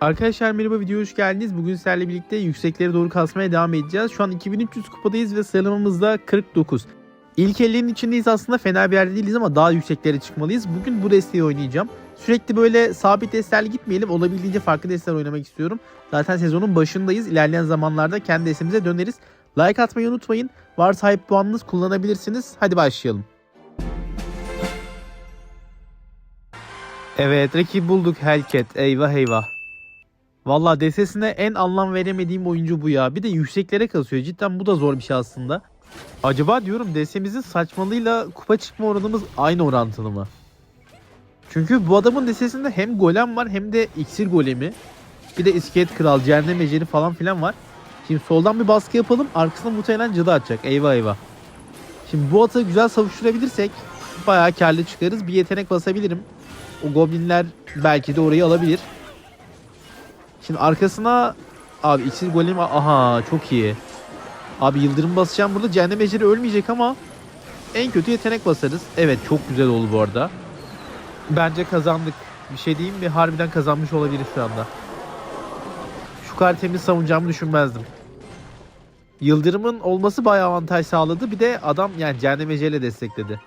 Arkadaşlar merhaba videoya hoş geldiniz. Bugün sizlerle birlikte yükseklere doğru kasmaya devam edeceğiz. Şu an 2300 kupadayız ve sıralamamız da 49. İlk ellerin içindeyiz aslında fena bir yerde değiliz ama daha yükseklere çıkmalıyız. Bugün bu desteği oynayacağım. Sürekli böyle sabit destelerle gitmeyelim. Olabildiğince farklı desteler oynamak istiyorum. Zaten sezonun başındayız. İlerleyen zamanlarda kendi destemize döneriz. Like atmayı unutmayın. Varsa hype puanınız kullanabilirsiniz. Hadi başlayalım. Evet rakip bulduk Hellcat. Eyvah eyvah. Valla DS'sine en anlam veremediğim oyuncu bu ya. Bir de yükseklere kasıyor. Cidden bu da zor bir şey aslında. Acaba diyorum DS'imizin saçmalığıyla kupa çıkma oranımız aynı orantılı mı? Çünkü bu adamın DS'sinde hem golem var hem de iksir golemi. Bir de iskelet kral, cehennem ejeri falan filan var. Şimdi soldan bir baskı yapalım. Arkasına muhtemelen cadı atacak. Eyvah eyvah. Şimdi bu atı güzel savuşturabilirsek bayağı karlı çıkarız. Bir yetenek basabilirim. O goblinler belki de orayı alabilir. Şimdi arkasına abi iksir golemi aha çok iyi. Abi yıldırım basacağım burada. Cehennem ejderi ölmeyecek ama en kötü yetenek basarız. Evet çok güzel oldu bu arada. Bence kazandık. Bir şey diyeyim mi? Harbiden kazanmış olabiliriz şu anda. Şu kadar temiz savunacağımı düşünmezdim. Yıldırımın olması bayağı avantaj sağladı. Bir de adam yani cehennem ejderiyle destekledi.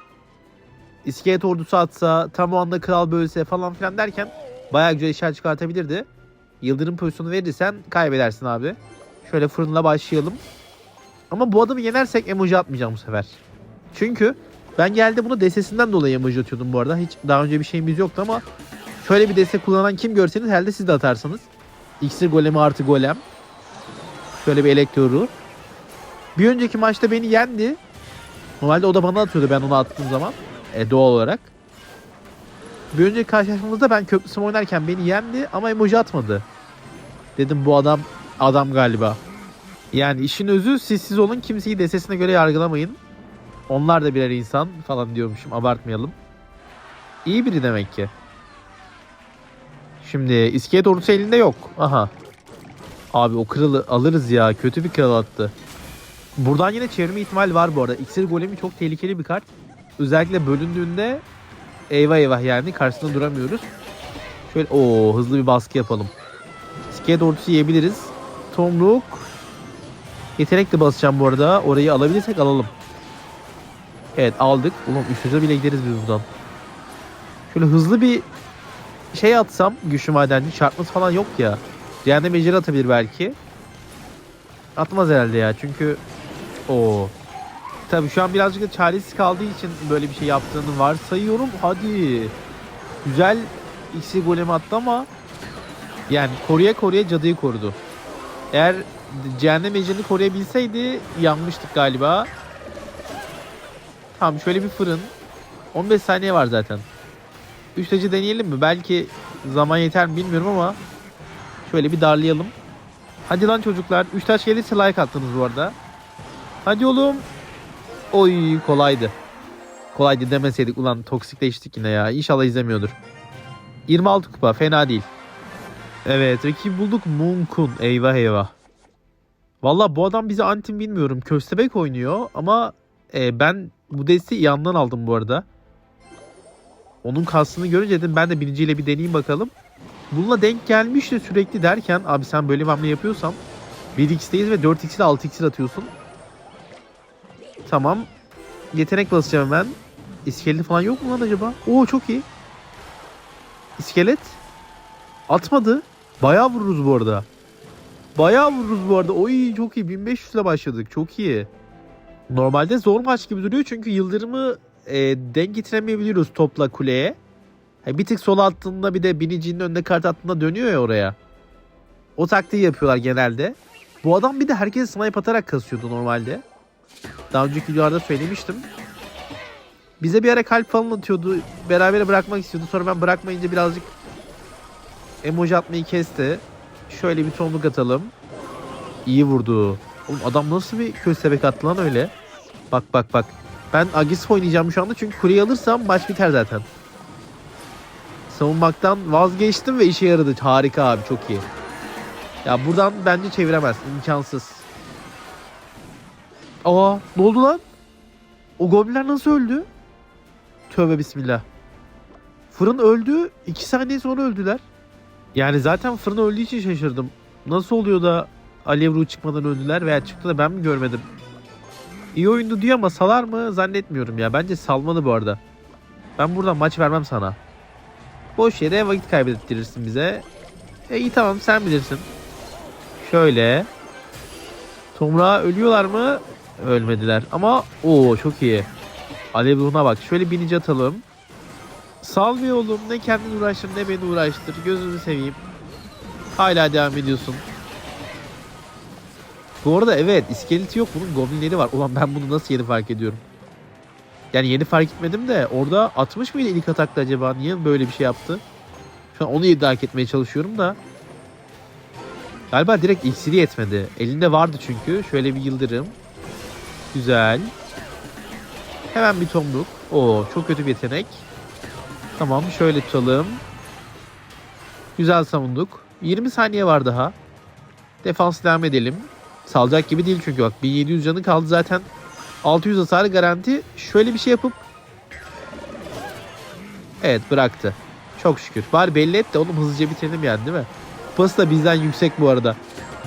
İskelet ordusu atsa, tam o anda kral bölse falan filan derken bayağı güzel işler çıkartabilirdi. Yıldırım pozisyonu verirsen kaybedersin abi. Şöyle fırınla başlayalım. Ama bu adamı yenersek emoji atmayacağım bu sefer. Çünkü ben geldi bunu desesinden dolayı emoji atıyordum bu arada. Hiç daha önce bir şeyimiz yoktu ama şöyle bir deste kullanan kim görseniz herhalde siz de atarsınız. İksir golemi artı golem. Şöyle bir elektroru. Bir önceki maçta beni yendi. Normalde o da bana atıyordu ben onu attığım zaman. E, doğal olarak. Bir önceki karşılaşmamızda ben köprüsüm oynarken beni yendi ama emoji atmadı. Dedim bu adam adam galiba. Yani işin özü siz siz olun kimseyi desesine göre yargılamayın. Onlar da birer insan falan diyormuşum abartmayalım. İyi biri demek ki. Şimdi iskelet ordusu elinde yok. Aha. Abi o kralı alırız ya. Kötü bir kral attı. Buradan yine çevirme ihtimali var bu arada. İksir golemi çok tehlikeli bir kart. Özellikle bölündüğünde eyvah eyvah yani karşısında duramıyoruz. Şöyle o hızlı bir baskı yapalım. İskelet ordusu yiyebiliriz. Tomruk. Yetenek de basacağım bu arada. Orayı alabilirsek alalım. Evet aldık. Ulan üstüne bile gideriz biz buradan. Şöyle hızlı bir şey atsam güçlü madenci çarpması falan yok ya. Cehennem ejeri atabilir belki. Atmaz herhalde ya çünkü o Tabii şu an birazcık da çaresiz kaldığı için böyle bir şey yaptığını varsayıyorum. Hadi. Güzel X'i golemi attı ama yani koruya koruya cadıyı korudu. Eğer cehennem ejderini koruyabilseydi yanmıştık galiba. Tamam şöyle bir fırın. 15 saniye var zaten. 3 tacı deneyelim mi? Belki zaman yeter mi bilmiyorum ama şöyle bir darlayalım. Hadi lan çocuklar. 3 taş gelirse like attınız bu arada. Hadi oğlum. Oy kolaydı. Kolaydı demeseydik ulan toksikleştik yine ya. İnşallah izlemiyordur. 26 kupa fena değil. Evet rakip bulduk Moonkun. Eyvah eyvah. Valla bu adam bize antim bilmiyorum. Köstebek oynuyor ama e, ben bu desteği yandan aldım bu arada. Onun kastını görünce dedim ben de birinciyle bir deneyeyim bakalım. Bununla denk gelmiş sürekli derken abi sen böyle bir hamle yapıyorsan 1x'teyiz ve 4x ile 6x atıyorsun. Tamam. Yetenek basacağım hemen. İskelet falan yok mu lan acaba? Oo çok iyi. İskelet. Atmadı. Bayağı vururuz bu arada. Bayağı vururuz bu arada. Oy çok iyi. 1500 ile başladık. Çok iyi. Normalde zor maç gibi duruyor çünkü yıldırımı e, denk getiremeyebiliyoruz topla kuleye. Ha, bir tık sola attığında bir de binicinin önünde kart attığında dönüyor ya oraya. O taktiği yapıyorlar genelde. Bu adam bir de herkes snipe atarak kasıyordu normalde. Daha önceki videolarda söylemiştim. Bize bir ara kalp falan atıyordu. Beraber bırakmak istiyordu. Sonra ben bırakmayınca birazcık emoji atmayı kesti. Şöyle bir tonluk atalım. İyi vurdu. Oğlum adam nasıl bir köstebek attı lan öyle? Bak bak bak. Ben agresif oynayacağım şu anda çünkü kuleyi alırsam maç biter zaten. Savunmaktan vazgeçtim ve işe yaradı. Harika abi çok iyi. Ya buradan bence çeviremez. imkansız. Aa ne oldu lan? O goblinler nasıl öldü? Tövbe bismillah. Fırın öldü. 2 saniye sonra öldüler. Yani zaten fırın öldüğü için şaşırdım. Nasıl oluyor da alev çıkmadan öldüler veya çıktı da ben mi görmedim? İyi oyundu diyor ama salar mı zannetmiyorum ya. Bence salmalı bu arada. Ben buradan maç vermem sana. Boş yere vakit kaybettirirsin bize. E iyi tamam sen bilirsin. Şöyle. Tomra ölüyorlar mı? Ölmediler. Ama o çok iyi. Alev ruhuna bak. Şöyle binici atalım. Sal oğlum. Ne kendini uğraştır ne beni uğraştır. Gözünü seveyim. Hala devam ediyorsun. Bu arada evet iskeleti yok. Bunun goblinleri var. Ulan ben bunu nasıl yeni fark ediyorum? Yani yeni fark etmedim de orada 60 mıydı ilk atakta acaba? Niye böyle bir şey yaptı? Şu an onu idrak etmeye çalışıyorum da. Galiba direkt iksiri yetmedi. Elinde vardı çünkü. Şöyle bir yıldırım. Güzel. Hemen bir tomruk. Oo çok kötü bir yetenek. Tamam şöyle tutalım. Güzel savunduk. 20 saniye var daha. Defans devam edelim. Salacak gibi değil çünkü bak 1700 canı kaldı zaten. 600 hasarı garanti. Şöyle bir şey yapıp Evet bıraktı. Çok şükür. Bari belli et de oğlum hızlıca bitirelim yani değil mi? Kupası da bizden yüksek bu arada.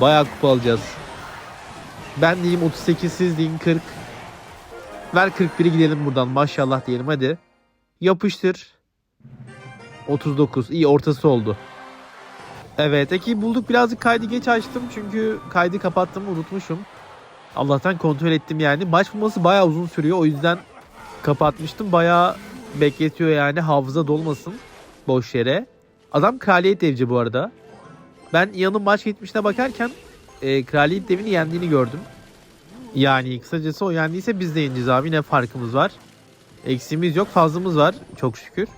Bayağı kupa alacağız. Ben diyeyim 38 siz deyin 40. Ver 41'i gidelim buradan maşallah diyelim hadi. Yapıştır. 39 iyi ortası oldu. Evet eki bulduk birazcık kaydı geç açtım çünkü kaydı kapattım unutmuşum. Allah'tan kontrol ettim yani. Maç bulması bayağı uzun sürüyor o yüzden kapatmıştım. Bayağı bekletiyor yani hafıza dolmasın boş yere. Adam kraliyet devci bu arada. Ben Ian'ın maç geçmişine bakarken e, kraliyet devini yendiğini gördüm. Yani kısacası o yendiyse biz de yeneceğiz abi ne farkımız var. Eksiğimiz yok fazlamız var çok şükür.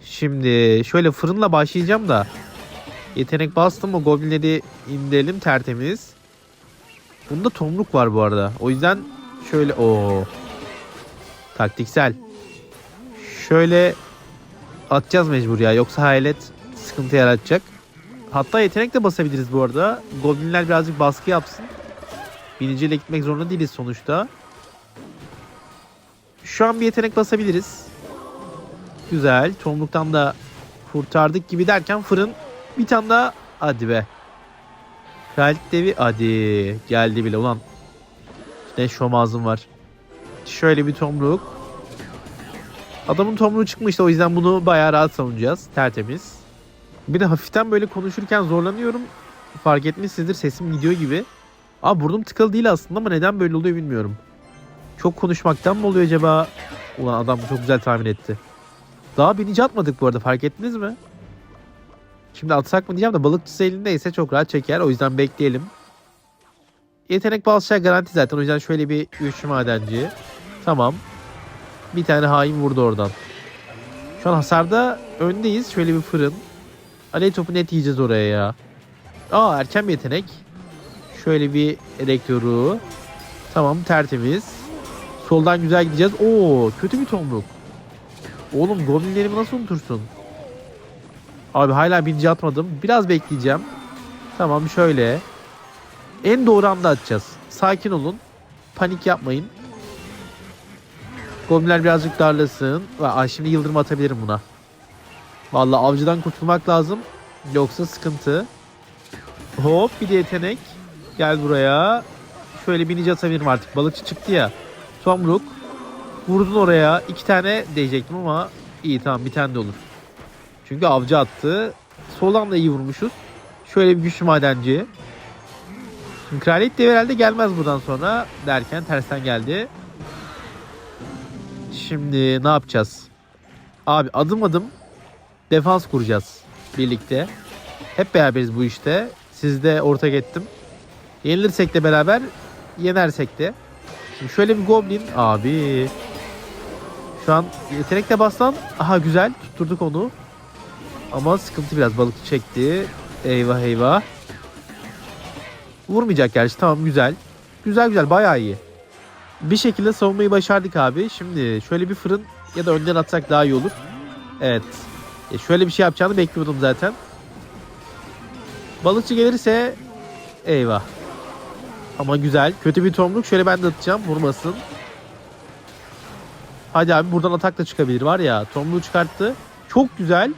Şimdi şöyle fırınla başlayacağım da. Yetenek bastım o goblinleri indirelim tertemiz. Bunda tomruk var bu arada. O yüzden şöyle o taktiksel. Şöyle atacağız mecbur ya yoksa hayalet sıkıntı yaratacak. Hatta yetenek de basabiliriz bu arada. Goblinler birazcık baskı yapsın. Biniciyle gitmek zorunda değiliz sonuçta. Şu an bir yetenek basabiliriz. Güzel. Tomruktan da kurtardık gibi derken fırın bir tane daha. Hadi be. Kraliyet devi. Hadi. Geldi bile ulan. Ne şomazım var. Şöyle bir tomruk. Adamın tomruğu çıkmıştı o yüzden bunu bayağı rahat savunacağız. Tertemiz. Bir de hafiften böyle konuşurken zorlanıyorum. Fark etmişsinizdir sesim gidiyor gibi. Aa burnum tıkalı değil aslında ama neden böyle oluyor bilmiyorum. Çok konuşmaktan mı oluyor acaba? Ulan adam çok güzel tahmin etti. Daha binici atmadık bu arada fark ettiniz mi? Şimdi atsak mı diyeceğim de balıkçısı elindeyse çok rahat çeker. O yüzden bekleyelim. Yetenek basacağı garanti zaten. O yüzden şöyle bir güçlü madenci. Tamam. Bir tane hain vurdu oradan. Şu an hasarda öndeyiz. Şöyle bir fırın. Alev topu net yiyeceğiz oraya ya. Aa erken bir yetenek. Şöyle bir elektro. Tamam tertemiz. Soldan güzel gideceğiz. Oo kötü bir tomruk. Oğlum goblinlerimi nasıl unutursun? Abi hala binci atmadım. Biraz bekleyeceğim. Tamam şöyle. En doğru anda atacağız. Sakin olun. Panik yapmayın. Goblinler birazcık darlasın. Aa, şimdi yıldırım atabilirim buna. Vallahi avcıdan kurtulmak lazım. Yoksa sıkıntı. Hop bir de yetenek. Gel buraya. Şöyle binici atabilirim artık. Balıkçı çıktı ya. Tomruk. Vurdun oraya. iki tane diyecektim ama iyi tamam bir tane de olur. Çünkü avcı attı. Soldan da iyi vurmuşuz. Şöyle bir güçlü madenci. Şimdi kraliyet de herhalde gelmez buradan sonra derken tersten geldi. Şimdi ne yapacağız? Abi adım adım defans kuracağız birlikte. Hep beraberiz bu işte. Siz de ortak ettim. Yenilirsek de beraber, yenersek de. Şimdi şöyle bir goblin abi. Şu an yetenekle baslan. Aha güzel tutturduk onu. Ama sıkıntı biraz balık çekti. Eyvah eyvah. Vurmayacak gerçi tamam güzel. Güzel güzel bayağı iyi. Bir şekilde savunmayı başardık abi. Şimdi şöyle bir fırın ya da önden atsak daha iyi olur. Evet. E şöyle bir şey yapacağını bekliyordum zaten. Balıkçı gelirse eyvah. Ama güzel. Kötü bir tomruk. Şöyle ben de atacağım. Vurmasın. Hadi abi buradan atak da çıkabilir var ya. Tomruğu çıkarttı. Çok güzel.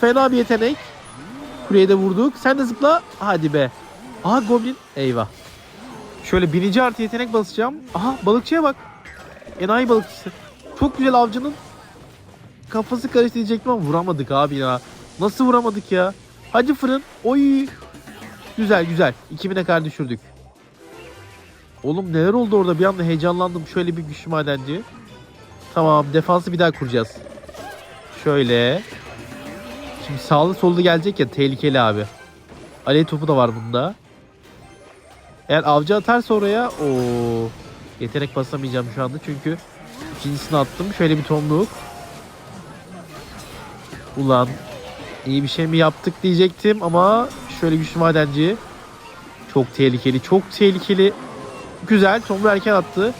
Fena bir yetenek. Kuleye de vurduk. Sen de zıpla. Hadi be. Aha goblin. Eyvah. Şöyle birinci artı yetenek basacağım. Aha balıkçıya bak. Enayi balıkçısı. Çok güzel avcının kafası karıştı diyecektim ama vuramadık abi ya. Nasıl vuramadık ya? Hadi fırın. Oy. Güzel güzel. 2000'e kadar düşürdük. Oğlum neler oldu orada bir anda heyecanlandım. Şöyle bir güçlü madenci. Tamam defansı bir daha kuracağız. Şöyle. Şimdi sağlı sollu gelecek ya tehlikeli abi. Alev topu da var bunda. Eğer avcı atarsa oraya o yetenek basamayacağım şu anda çünkü ikincisini attım. Şöyle bir tomruk. Ulan iyi bir şey mi yaptık diyecektim ama şöyle güçlü madenci. Çok tehlikeli, çok tehlikeli. Güzel, tomru erken attı.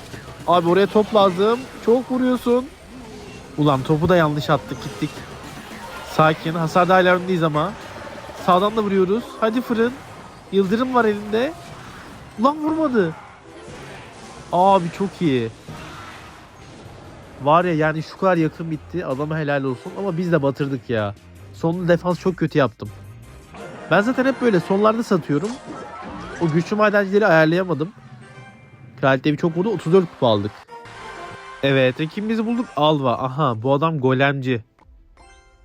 Abi oraya top lazım. Çok vuruyorsun. Ulan topu da yanlış attık gittik. Sakin. Hasar da öndeyiz ama. Sağdan da vuruyoruz. Hadi fırın. Yıldırım var elinde. Ulan vurmadı. Abi çok iyi. Var ya yani şu kadar yakın bitti. Adama helal olsun ama biz de batırdık ya. Sonlu defans çok kötü yaptım. Ben zaten hep böyle sonlarda satıyorum. O güçlü madencileri ayarlayamadım. Kraliyet çok vurdu. 34 kupa aldık. Evet rakibimizi bulduk. Alva. Aha bu adam golemci.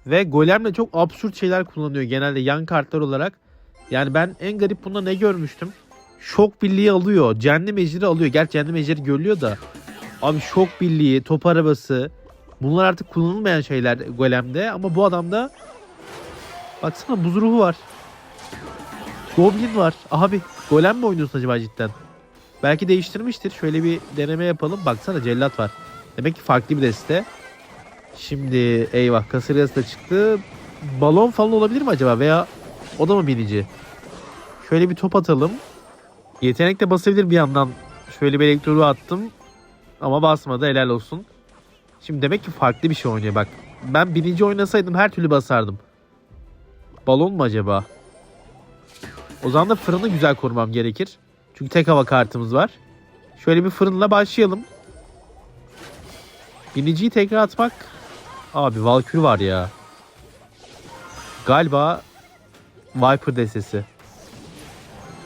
Ve golemle çok absürt şeyler kullanıyor genelde yan kartlar olarak. Yani ben en garip bunda ne görmüştüm? Şok birliği alıyor. Cehennem ejderi alıyor. Gerçi cehennem ejderi görülüyor da. Abi şok birliği, top arabası. Bunlar artık kullanılmayan şeyler golemde. Ama bu adamda baksana buz ruhu var. Goblin var. Abi golem mi oynuyorsun acaba cidden? Belki değiştirmiştir. Şöyle bir deneme yapalım. Baksana cellat var. Demek ki farklı bir deste. Şimdi eyvah kasırgası da çıktı. Balon falan olabilir mi acaba? Veya o da mı binici? Şöyle bir top atalım. Yetenek de basabilir bir yandan. Şöyle bir elektrodu attım. Ama basmadı helal olsun. Şimdi demek ki farklı bir şey oynuyor bak. Ben birinci oynasaydım her türlü basardım. Balon mu acaba? O zaman da fırını güzel korumam gerekir. Çünkü tek hava kartımız var. Şöyle bir fırınla başlayalım. Biniciyi tekrar atmak. Abi Valkür var ya. Galiba Viper destesi.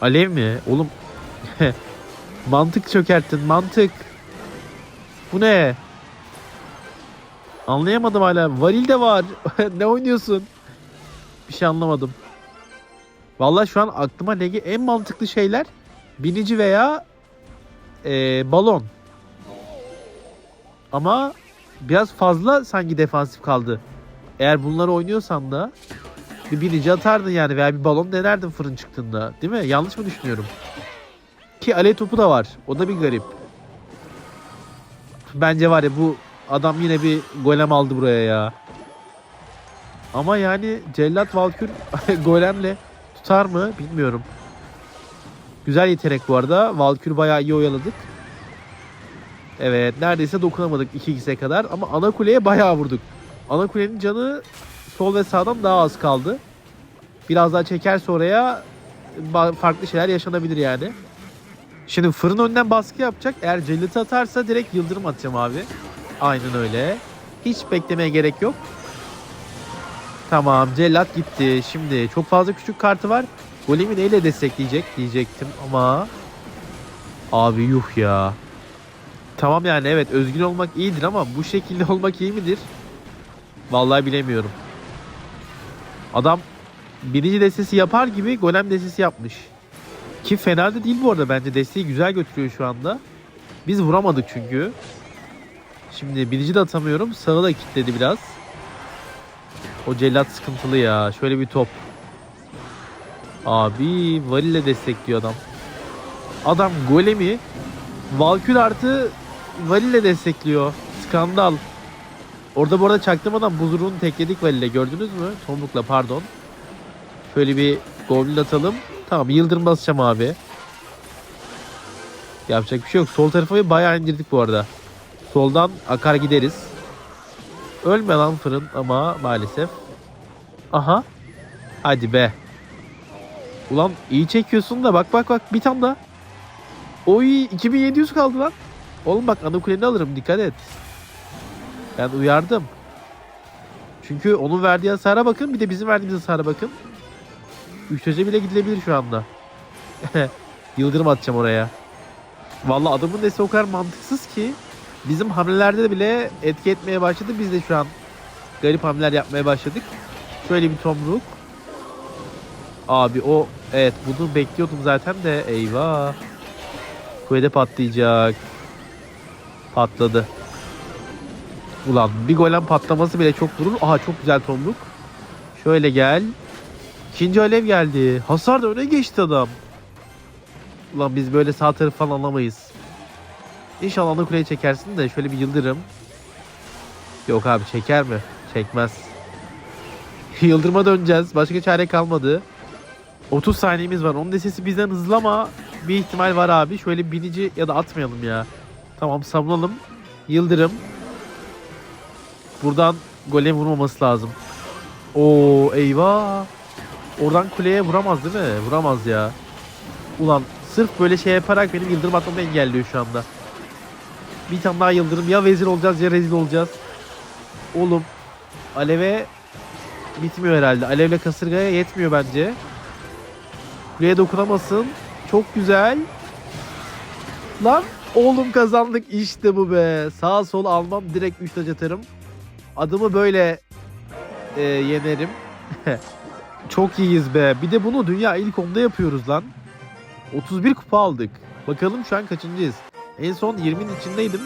Alev mi? Oğlum mantık çökerttin mantık. Bu ne? Anlayamadım hala. Varil de var. ne oynuyorsun? Bir şey anlamadım. Vallahi şu an aklıma ligi en mantıklı şeyler binici veya eee, balon. Ama biraz fazla sanki defansif kaldı. Eğer bunları oynuyorsan da bir binici atardın yani veya bir balon denerdin fırın çıktığında. Değil mi? Yanlış mı düşünüyorum? Ki alev topu da var. O da bir garip. Bence var ya bu adam yine bir golem aldı buraya ya. Ama yani Cellat Valkür golemle tutar mı bilmiyorum. Güzel yetenek bu arada. Valkür bayağı iyi oyaladık. Evet neredeyse dokunamadık 2x'e kadar ama ana kuleye bayağı vurduk. Ana kulenin canı sol ve sağdan daha az kaldı. Biraz daha çekerse oraya farklı şeyler yaşanabilir yani. Şimdi fırın önden baskı yapacak. Eğer celleti atarsa direkt yıldırım atacağım abi. Aynen öyle. Hiç beklemeye gerek yok. Tamam cellat gitti. Şimdi çok fazla küçük kartı var. Golemi neyle destekleyecek diyecektim ama abi yuh ya. Tamam yani evet özgün olmak iyidir ama bu şekilde olmak iyi midir? Vallahi bilemiyorum. Adam birinci destesi yapar gibi golem destesi yapmış. Ki fena da değil bu arada bence desteği güzel götürüyor şu anda. Biz vuramadık çünkü. Şimdi birinci de atamıyorum. Sağı da kilitledi biraz. O cellat sıkıntılı ya. Şöyle bir top. Abi varille destekliyor adam. Adam golemi Valkür artı varille destekliyor. Skandal. Orada bu arada çaktırmadan buzurunu tekledik valille gördünüz mü? Tomrukla pardon. Şöyle bir goblin atalım. Tamam yıldırım basacağım abi. Yapacak bir şey yok. Sol tarafa bayağı indirdik bu arada. Soldan akar gideriz. Ölme lan fırın ama maalesef. Aha. Hadi be. Ulan iyi çekiyorsun da bak bak bak bir tane daha. Oy 2700 kaldı lan. Oğlum bak ana kuleni alırım dikkat et. Ben uyardım. Çünkü onun verdiği hasara bakın bir de bizim verdiğimiz hasara bakın. Üçtaş'a bile gidilebilir şu anda. Yıldırım atacağım oraya. Vallahi adamın nesi o kadar mantıksız ki bizim hamlelerde bile etki etmeye başladı. Biz de şu an garip hamleler yapmaya başladık. Şöyle bir tomruk. Abi o evet bunu bekliyordum zaten de eyvah. Kulede patlayacak. Patladı. Ulan bir golem patlaması bile çok vurur. Aha çok güzel tomruk. Şöyle gel. İkinci alev geldi. Hasar da öne geçti adam. Ulan biz böyle sağ tarafı falan alamayız. İnşallah ana kuleyi çekersin de şöyle bir yıldırım. Yok abi çeker mi? Çekmez. Yıldırıma döneceğiz. Başka çare kalmadı. 30 saniyemiz var. Onun sesi bizden hızlı ama bir ihtimal var abi. Şöyle binici ya da atmayalım ya. Tamam savunalım. Yıldırım. Buradan golem vurmaması lazım. Oo eyvah. Oradan kuleye vuramaz değil mi? Vuramaz ya. Ulan sırf böyle şey yaparak benim yıldırım atmamı engelliyor şu anda. Bir tane daha yıldırım. Ya vezir olacağız ya rezil olacağız. Oğlum. Aleve bitmiyor herhalde. Alevle kasırgaya yetmiyor bence. Kuleye dokunamasın. Çok güzel. Lan oğlum kazandık işte bu be. Sağ sol almam direkt 3 taç atarım. Adımı böyle e, yenerim. Çok iyiyiz be. Bir de bunu dünya ilk onda yapıyoruz lan. 31 kupa aldık. Bakalım şu an kaçıncıyız. En son 20'nin içindeydim.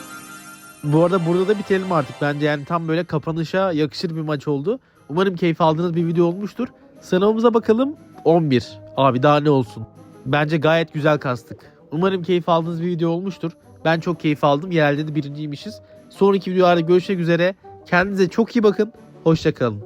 Bu arada burada da bitelim artık. Bence yani tam böyle kapanışa yakışır bir maç oldu. Umarım keyif aldığınız bir video olmuştur. Sıramamıza bakalım. 11. Abi daha ne olsun. Bence gayet güzel kastık. Umarım keyif aldığınız bir video olmuştur. Ben çok keyif aldım. Yerelde de birinciymişiz. Sonraki videolarda görüşmek üzere. Kendinize çok iyi bakın. Hoşçakalın.